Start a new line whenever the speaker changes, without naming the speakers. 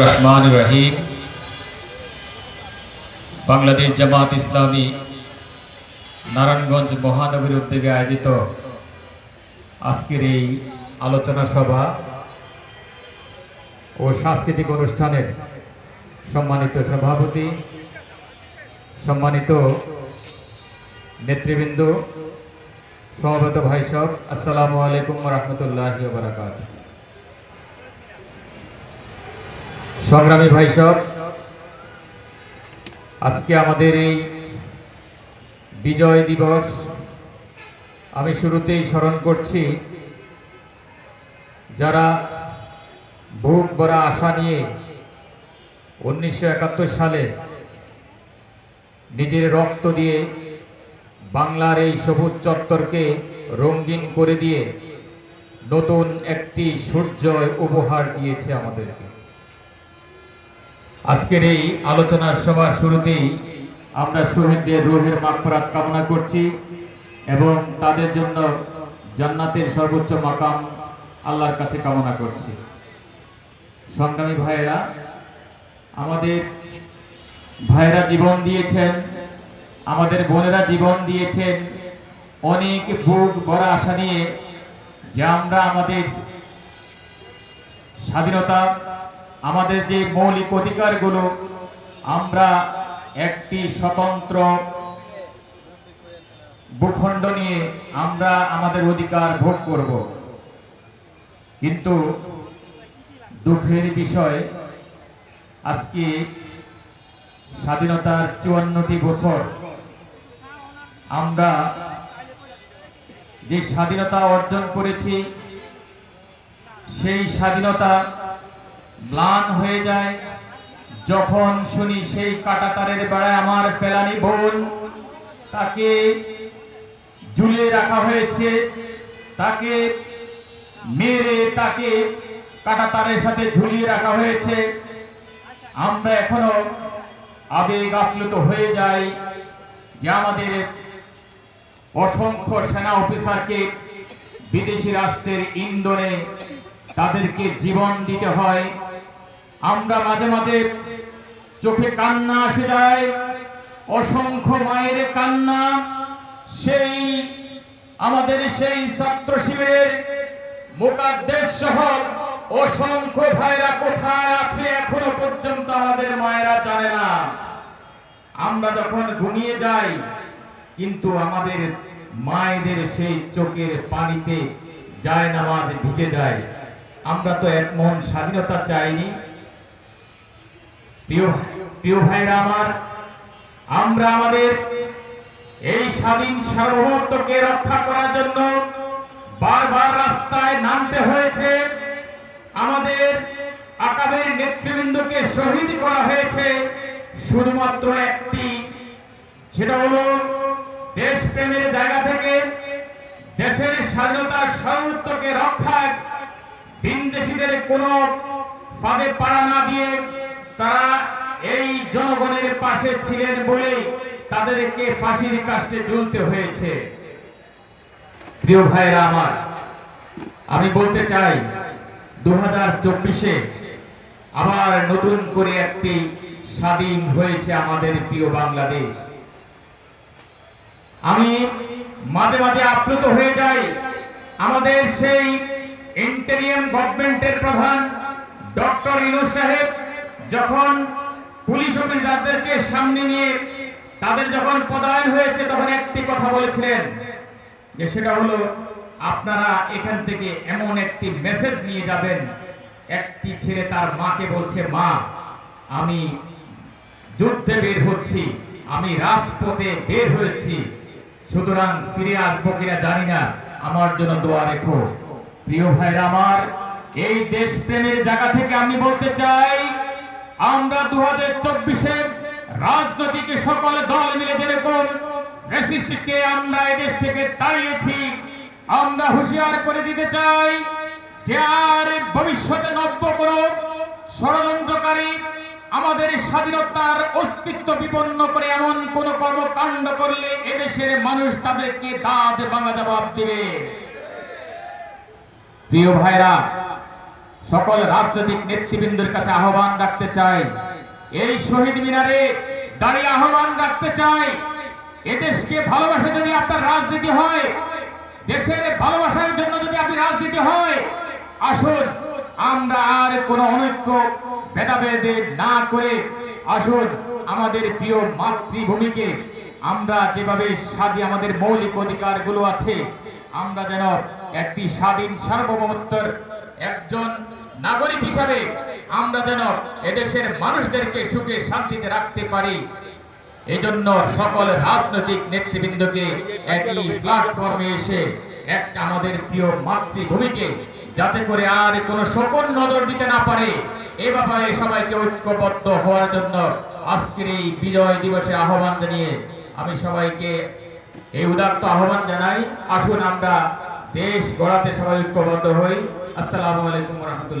রহমান রহিম বাংলাদেশ জামাত ইসলামী নারায়ণগঞ্জ মহানগরীর উদ্যোগে আয়োজিত আজকের এই আলোচনা সভা ও সাংস্কৃতিক অনুষ্ঠানের সম্মানিত সভাপতি, সম্মানিত নেতৃবৃন্দ, সভাপত ভাইসব আসসালামু আলাইকুম রহমতুল্লাহ বারাকাত সংগ্রামী ভাই সব আজকে আমাদের এই বিজয় দিবস আমি শুরুতেই স্মরণ করছি, যারা বুক ভরা আশা নিয়ে উনিশশো একাত্তর সালে নিজের রক্ত দিয়ে বাংলার এই সবুজ চত্বরকে রঙিন করে দিয়ে নতুন একটি সূর্য উপহার দিয়েছে আমাদেরকে। আজকের এই আলোচনার সভার শুরুতেই আমরা শহীদদের রোহের মাগফিরাত কামনা করছি এবং তাদের জন্য জান্নাতের সর্বোচ্চ মাকাম আল্লাহর কাছে কামনা করছি। সংগ্রামী ভাইয়েরা, আমাদের ভাইয়েরা জীবন দিয়েছেন, আমাদের বোনেরা জীবন দিয়েছেন, অনেক বুক বড় আশা নিয়ে যে আমরা আমাদের স্বাধীনতা আমাদের যে মৌলিক অধিকারগুলো, আমরা একটি স্বতন্ত্র ভূখণ্ড নিয়ে আমরা আমাদের অধিকার ভোগ করব। কিন্তু দুঃখের বিষয়, আজকে স্বাধীনতার চুয়ান্নটি বছর আমরা যে স্বাধীনতা অর্জন করেছি, সেই স্বাধীনতা ম্লান হয়ে যায়। যখন শুনি সেই কাটাতারের বেড়ায় আমার ফেলানি বোন, তাকে ঝুলিয়ে রাখা হয়েছে, তাকে মেরে তাকে কাটাতারের সাথে ঝুলিয়ে রাখা হয়েছে। আমরা এখনও আবেগ আপ্লুত হয়ে যাই যে আমাদের অসংখ্য সেনা অফিসারকে বিদেশি রাষ্ট্রের ইন্ধনে তাদেরকে জীবন দিতে হয়। আমরা মাঝে মাঝে চোখে কান্না আসে যায়, অসংখ্য মায়ের কান্না, সেই আমাদের সেই ছাত্র শিবিরের মোকাদ্দেশ সহ অসংখ্য ভাইরা কোথায় আছে এখনও পর্যন্ত আমাদের মায়েরা জানে না। আমরা যখন ঘুমিয়ে যাই, কিন্তু আমাদের মায়েদের সেই চোখের পানিতে যায় নামাজ ভিজে যায়। আমরা তো এক মন স্বাধীনতা চাইনি আমার, আমরা আমাদের এই স্বাধীন রক্ষা করার জন্য বারবার রাস্তায় নামতে হয়েছে। আমাদের নেতৃবৃন্দকে শহীদ করা হয়েছে শুধুমাত্র একটি, সেটা হলো দেশপ্রেমের জায়গা থেকে দেশের স্বাধীনতার সার্বত্বকে রক্ষায় কোনো ফাঁদে পাড়া না দিয়ে তারা এই জনগণের পাশে ছিলেন বলে তাদেরকে ফাঁসির কাষ্টে ঝুলতে হয়েছে। প্রিয় ভাইরা আমার, আমি বলতে চাই দু হাজার চব্বিশে আবার নতুন করে একটি স্বাধীন হয়েছে আমাদের প্রিয় বাংলাদেশ। আমি মাঝে মাঝে আপ্লুত হয়ে যাই আমাদের সেই ইন্টেরিয়াম গভর্নমেন্টের প্রধান ডক্টর ইনুস সাহেব যখন পুলিশ অফিসারদেরকে সামনে নিয়ে তাদের যখন পদায়ন হয়েছে, তখন একটি কথা বলেছিলেন যে সেটা হলো, আপনারা এখান থেকে এমন একটি মেসেজ নিয়ে যাবেন, একটি ছেলে তার মাকে বলছে, মা, আমি যুদ্ধে বের হচ্ছি, আমি রাজপথে বের হয়েছি, সুতরাং ফিরে আসব কিনা জানি না, আমার জন্য দোয়া রেখো। প্রিয় ভাইরা আমার, এই দেশপ্রেমের জায়গা থেকে আমি বলতে চাই আমরা দু হাজার চব্বিশে রাজনৈতিক সকল দল মিলে যেরকম ফ্যাসিস্টকে আমরা এদেশ থেকে তাড়িয়েছি, আমরা হুঁশিয়ার করে দিতে চাই যে আর ভবিষ্যতে নব্য কোনো ষড়যন্ত্রকারী আমাদের স্বাধীনতার অস্তিত্ব বিপন্ন করে এমন কোন কর্মকাণ্ড করলে এদেশের মানুষ তাদেরকে দাঁত ভাঙা জবাব দিবে। প্রিয় ভাইরা সকল রাজনৈতিক নেতৃবৃন্দের কাছে আহ্বান রাখতে চাই। এই শহীদ মিনারে দাঁড়িয়ে আহ্বান রাখতে চাই। এদেশকে ভালোবাসা যদি আপনার রাজনীতি হয়, দেশের ভালোবাসার জন্য যদি আপনি রাজনীতি হয়, আসুন, আমরা আর কোনো অনৈক্য ভেদাভেদে না করে আসুন, আমাদের প্রিয় মাতৃভূমিকে আমরা যেভাবে স্বাধীন আমাদের মৌলিক অধিকারগুলো আছে, আমরা যেন একটি স্বাধীন সার্বভৌমত্বের একজন নাগরিক হিসাবে আমরা যেন এদেশের মানুষদেরকে সুখে শান্তিতে রাখতে পারি। এজন্য সকল রাজনৈতিক নেতৃবৃন্দকে একই প্ল্যাটফর্মে এসে একটা আমাদের প্রিয় মাতৃভূমিকে যাতে করে আর কোনো শকুন নজর দিতে না পারে, এ ব্যাপারে সবাইকে ঐক্যবদ্ধ হওয়ার জন্য আজকের এই বিজয় দিবসের আহ্বান জানিয়ে আমি সবাইকে এই উদাত্ত আহ্বান জানাই। আসুন আমরা দেশ গড়াতে সবাই ঐক্যবদ্ধ হই। আসসালামু আলাইকুম রহমতুল্লাহ।